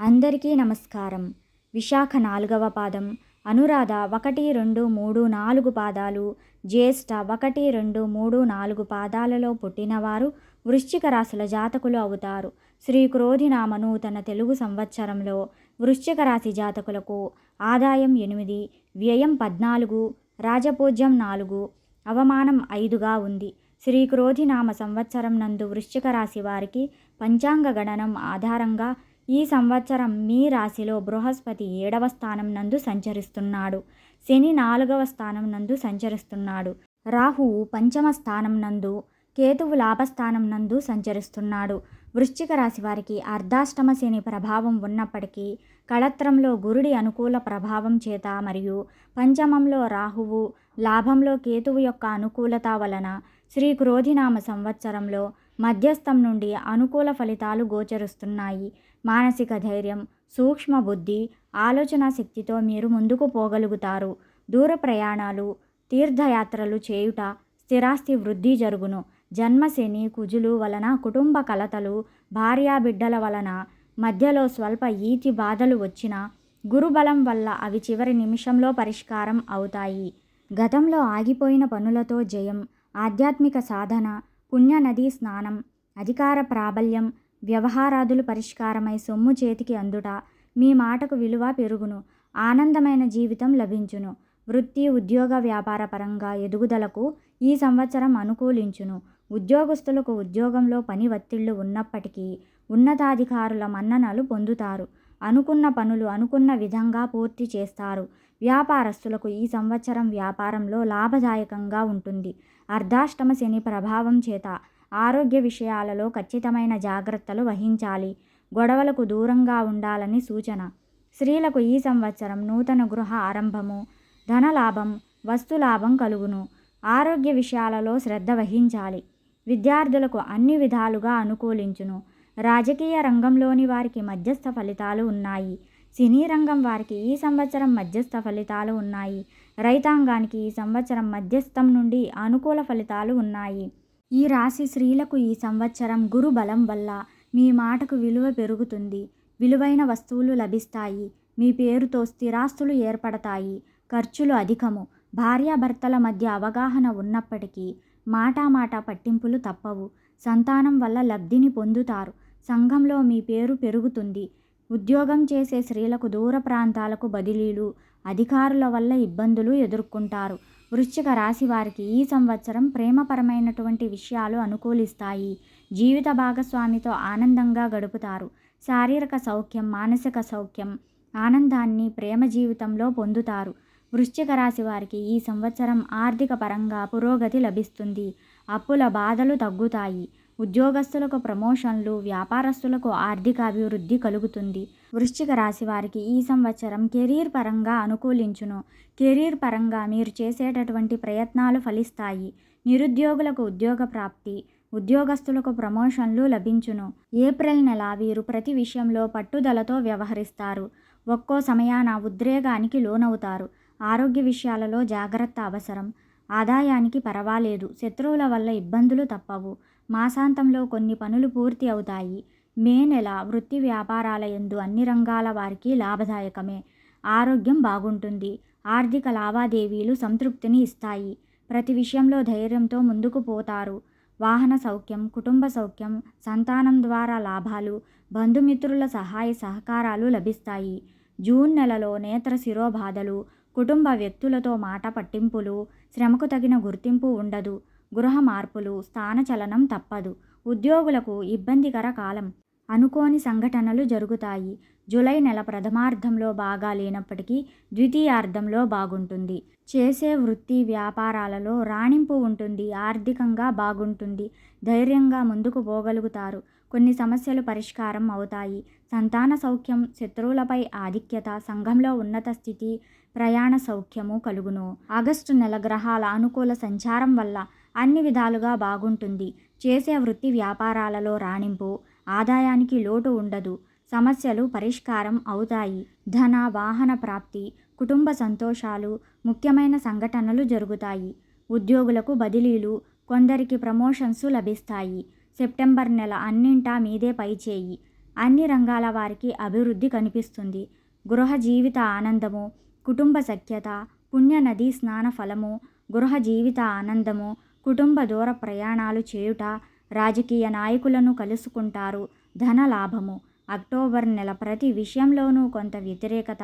అందరికీ నమస్కారం. విశాఖ నాలుగవ పాదం. అనురాధ ఒకటి రెండు మూడు నాలుగు పాదాలు. జ్యేష్ఠ ఒకటి రెండు మూడు నాలుగు పాదాలలో పుట్టినవారు వృశ్చిక రాశుల జాతకులు అవుతారు. శ్రీ క్రోధినామను తన తెలుగు సంవత్సరంలో వృశ్చిక రాశి జాతకులకు ఆదాయం ఎనిమిది వ్యయం పద్నాలుగు రాజపూజ్యం నాలుగు అవమానం ఐదుగా ఉంది. శ్రీ క్రోధినామ సంవత్సరం నందు వృశ్చిక రాశి వారికి పంచాంగ గణనం ఆధారంగా ఈ సంవత్సరం మీ రాశిలో బృహస్పతి ఏడవ స్థానం నందు సంచరిస్తున్నాడు. శని నాలుగవ స్థానం నందు సంచరిస్తున్నాడు. రాహువు పంచమ స్థానం నందు కేతువు లాభస్థానం నందు సంచరిస్తున్నాడు. వృశ్చిక రాశి వారికి అర్ధాష్టమ శని ప్రభావం ఉన్నప్పటికీ కళత్రంలో గురుడి అనుకూల ప్రభావం చేత మరియు పంచమంలో రాహువు లాభంలో కేతువు యొక్క అనుకూలత వలన శ్రీ క్రోధినామ సంవత్సరంలో మధ్యస్థం నుండి అనుకూల ఫలితాలు గోచరిస్తున్నాయి. మానసిక ధైర్యం సూక్ష్మ బుద్ధి ఆలోచన శక్తితో మీరు ముందుకు పోగలుగుతారు. దూర ప్రయాణాలు తీర్థయాత్రలు చేయుట స్థిరాస్తి వృద్ధి జరుగును. జన్మశని కుజులు వలన కుటుంబ కలతలు భార్యాబిడ్డల వలన మధ్యలో స్వల్ప ఈతి బాధలు వచ్చినా గురుబలం వల్ల అవి చివరి నిమిషంలో పరిష్కారం అవుతాయి. గతంలో ఆగిపోయిన పనులతో జయం ఆధ్యాత్మిక సాధన పుణ్యనదీ స్నానం అధికార ప్రాబల్యం వ్యవహారాదులు పరిష్కారమై సొమ్ము చేతికి అందుట మీ మాటకు విలువ పెరుగును ఆనందమైన జీవితం లభించును వృత్తి ఉద్యోగ వ్యాపార పరంగా ఎదుగుదలకు ఈ సంవత్సరం అనుకూలించును. ఉద్యోగస్తులకు ఉద్యోగంలో పని ఒత్తిళ్ళు ఉన్నప్పటికీ ఉన్నతాధికారుల మన్ననలు పొందుతారు. అనుకున్న పనులు అనుకున్న విధంగా పూర్తి చేస్తారు. వ్యాపారస్తులకు ఈ సంవత్సరం వ్యాపారంలో లాభదాయకంగా ఉంటుంది. అర్ధాష్టమ శని ప్రభావం చేత ఆరోగ్య విషయాలలో ఖచ్చితమైన జాగ్రత్తలు వహించాలి. గొడవలకు దూరంగా ఉండాలని సూచన. స్త్రీలకు ఈ సంవత్సరం నూతన గృహ ఆరంభము. ధనలాభం వస్తులాభం కలుగును. ఆరోగ్య విషయాలలో శ్రద్ధ వహించాలి. విద్యార్థులకు అన్ని విధాలుగా అనుకూలించును. రాజకీయ రంగంలోని వారికి మధ్యస్థ ఫలితాలు ఉన్నాయి. సినీ రంగం వారికి ఈ సంవత్సరం మధ్యస్థ ఫలితాలు ఉన్నాయి. రైతాంగానికి ఈ సంవత్సరం మధ్యస్థం నుండి అనుకూల ఫలితాలు ఉన్నాయి. ఈ రాశి స్త్రీలకు ఈ సంవత్సరం గురు బలం వల్ల మీ మాటకు విలువ పెరుగుతుంది. విలువైన వస్తువులు లభిస్తాయి. మీ పేరుతో స్థిరాస్తులు ఏర్పడతాయి. ఖర్చులు అధికము. భార్యాభర్తల మధ్య అవగాహన ఉన్నప్పటికీ మాటామాట పట్టింపులు తప్పవు. సంతానం వల్ల లబ్ధిని పొందుతారు. సంఘంలో మీ పేరు పెరుగుతుంది. ఉద్యోగం చేసే స్త్రీలకు దూర ప్రాంతాలకు బదిలీలు అధికారుల వల్ల ఇబ్బందులు ఎదుర్కొంటారు. వృశ్చిక రాశి వారికి ఈ సంవత్సరం ప్రేమపరమైనటువంటి విషయాలు అనుకూలిస్తాయి. జీవిత భాగస్వామితో ఆనందంగా గడుపుతారు. శారీరక సౌఖ్యం మానసిక సౌఖ్యం ఆనందాన్ని ప్రేమ జీవితంలో పొందుతారు. వృశ్చిక రాశి వారికి ఈ సంవత్సరం ఆర్థిక పరంగా పురోగతి లభిస్తుంది. అప్పుల బాధలు తగ్గుతాయి. ఉద్యోగస్తులకు ప్రమోషన్లు వ్యాపారస్తులకు ఆర్థిక అభివృద్ధి కలుగుతుంది. వృశ్చిక రాశి వారికి ఈ సంవత్సరం కెరీర్ పరంగా అనుకూలించును. కెరీర్ పరంగా మీరు చేసేటటువంటి ప్రయత్నాలు ఫలిస్తాయి. నిరుద్యోగులకు ఉద్యోగ ప్రాప్తి ఉద్యోగస్తులకు ప్రమోషన్లు లభించును. ఏప్రిల్ నెల వీరు ప్రతి విషయంలో పట్టుదలతో వ్యవహరిస్తారు. ఒక్కో సమయాన ఉద్రేగానికి లోనవుతారు. ఆరోగ్య విషయాలలో జాగ్రత్త అవసరం. ఆదాయానికి పర్వాలేదు. శత్రువుల వల్ల ఇబ్బందులు తప్పవు. మాసాంతంలో కొన్ని పనులు పూర్తి అవుతాయి. మే నెల వృత్తి వ్యాపారాల ఎందు అన్ని రంగాల వారికి లాభదాయకమే. ఆరోగ్యం బాగుంటుంది. ఆర్థిక లావాదేవీలు సంతృప్తిని ఇస్తాయి. ప్రతి విషయంలో ధైర్యంతో ముందుకు పోతారు. వాహన సౌఖ్యం కుటుంబ సౌఖ్యం సంతానం ద్వారా లాభాలు బంధుమిత్రుల సహాయ సహకారాలు లభిస్తాయి. జూన్ నెలలో నేత్ర శిరోబాధలు కుటుంబ వ్యక్తులతో మాట పట్టింపులు శ్రమకు తగిన గుర్తింపు ఉండదు. గృహ మార్పులు స్థానచలనం తప్పదు. ఉద్యోగులకు ఇబ్బందికర కాలం. అనుకోని సంఘటనలు జరుగుతాయి. జూలై నెల ప్రథమార్థంలో బాగా లేనప్పటికీ ద్వితీయార్థంలో బాగుంటుంది. చేసే వృత్తి వ్యాపారాలలో రాణింపు ఉంటుంది. ఆర్థికంగా బాగుంటుంది. ధైర్యంగా ముందుకు పోగలుగుతారు. కొన్ని సమస్యలు పరిష్కారం అవుతాయి. సంతాన సౌఖ్యం శత్రువులపై ఆధిక్యత సంఘంలో ఉన్నత స్థితి ప్రయాణ సౌఖ్యము కలుగును. ఆగస్టు నెల గ్రహాల అనుకూల సంచారం వల్ల అన్ని విధాలుగా బాగుంటుంది. చేసే వృత్తి వ్యాపారాలలో రాణింపు ఆదాయానికి లోటు ఉండదు. సమస్యలు పరిష్కారం అవుతాయి. ధన వాహన ప్రాప్తి కుటుంబ సంతోషాలు ముఖ్యమైన సంఘటనలు జరుగుతాయి. ఉద్యోగులకు బదిలీలు కొందరికి ప్రమోషన్స్ లభిస్తాయి. సెప్టెంబర్ నెల అన్నింటా మీదే పైచేయి అన్ని రంగాల వారికి అభివృద్ధి కనిపిస్తుంది. గృహ జీవిత ఆనందము కుటుంబ సఖ్యత పుణ్యనది స్నాన ఫలము గృహ జీవిత ఆనందము కుటుంబ దూర ప్రయాణాలు చేయుట రాజకీయ నాయకులను కలుసుకుంటారు. ధన లాభము. అక్టోబర్ నెల ప్రతి విషయంలోనూ కొంత వ్యతిరేకత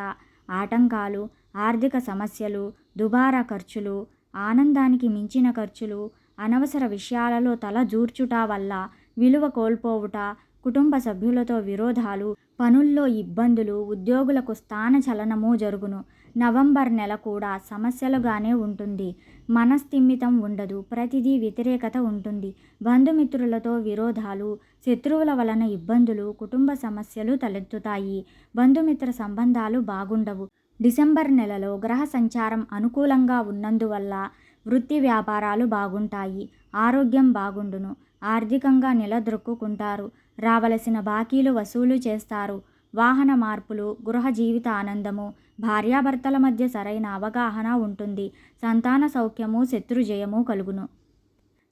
ఆటంకాలు ఆర్థిక సమస్యలు దుబారా ఖర్చులు ఆనందానికి మించిన ఖర్చులు అనవసర విషయాలలో తల జూర్చుట వల్ల విలువ కోల్పోవుట కుటుంబ సభ్యులతో విరోధాలు పనుల్లో ఇబ్బందులు ఉద్యోగులకు స్థాన చలనము జరుగును. నవంబర్ నెల కూడా సమస్యలుగానే ఉంటుంది. మనస్థిమితం ఉండదు. ప్రతిదీ వ్యతిరేకత ఉంటుంది. బంధుమిత్రులతో విరోధాలు శత్రువుల వలన ఇబ్బందులు కుటుంబ సమస్యలు తలెత్తుతాయి. బంధుమిత్ర సంబంధాలు బాగుండవు. డిసెంబర్ నెలలో గ్రహ సంచారం అనుకూలంగా ఉన్నందువల్ల వృత్తి వ్యాపారాలు బాగుంటాయి. ఆరోగ్యం బాగుండును. ఆర్థికంగా నిలదొక్కుంటారు రావలసిన బాకీలు వసూలు చేస్తారు. వాహన మార్పులు గృహ జీవిత ఆనందము భార్యాభర్తల మధ్య సరైన అవగాహన ఉంటుంది. సంతాన సౌఖ్యము శత్రుజయము కలుగును.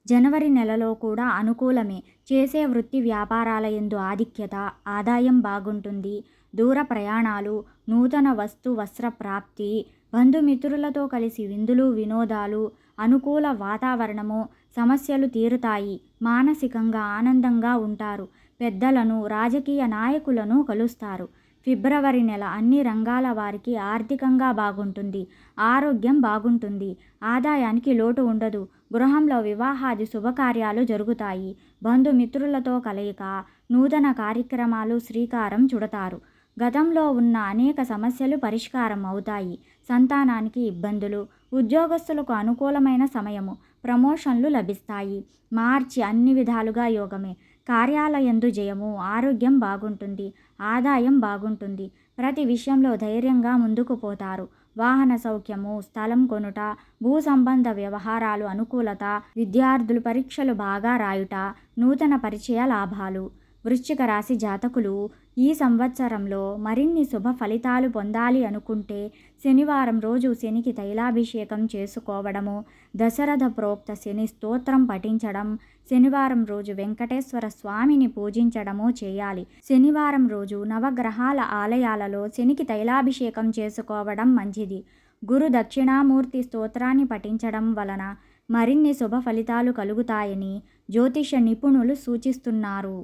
జనవరి నెలలో కూడా అనుకూలమే. చేసే వృత్తి వ్యాపారాల యందు ఆధిక్యత ఆదాయం బాగుంటుంది. దూర ప్రయాణాలు నూతన వస్తు వస్త్ర ప్రాప్తి బంధుమిత్రులతో కలిసి విందులు వినోదాలు అనుకూల వాతావరణము సమస్యలు తీరుతాయి. మానసికంగా ఆనందంగా ఉంటారు. పెద్దలను రాజకీయ నాయకులను కలుస్తారు. ఫిబ్రవరి నెల అన్ని రంగాల వారికి ఆర్థికంగా బాగుంటుంది ఆరోగ్యం బాగుంటుంది ఆదాయానికి లోటు ఉండదు గృహంలో వివాహాది శుభకార్యాలు జరుగుతాయి బంధుమిత్రులతో కలయిక నూతన కార్యక్రమాలు శ్రీకారం చుడతారు. గతంలో ఉన్న అనేక సమస్యలు పరిష్కారం అవుతాయి. సంతానానికి ఇబ్బందులు ఉద్యోగస్తులకు అనుకూలమైన సమయము ప్రమోషన్లు లభిస్తాయి. మార్చి అన్ని విధాలుగా యోగమే. కార్యాలయందు జయము ఆరోగ్యం బాగుంటుంది ఆదాయం బాగుంటుంది. ప్రతి విషయంలో ధైర్యంగా ముందుకు పోతారు. వాహన సౌఖ్యము స్థలం కొనుట భూ సంబంధ వ్యవహారాలు అనుకూలత విద్యార్థులు పరీక్షలు బాగా రాయుట నూతన పరిచయ లాభాలు. వృశ్చిక రాశి జాతకులు ఈ సంవత్సరంలో మరిన్ని శుభ ఫలితాలు పొందాలి అనుకుంటే శనివారం రోజు శనికి తైలాభిషేకం చేసుకోవడము దశరథ ప్రోక్త శని స్తోత్రం పఠించడం శనివారం రోజు వెంకటేశ్వర స్వామిని పూజించడము చేయాలి. శనివారం రోజు నవగ్రహాల ఆలయాలలో శనికి తైలాభిషేకం చేసుకోవడం మంచిది. గురు దక్షిణామూర్తి స్తోత్రాన్ని పఠించడం వలన మరిన్ని శుభ ఫలితాలు కలుగుతాయని జ్యోతిష నిపుణులు సూచిస్తున్నారు.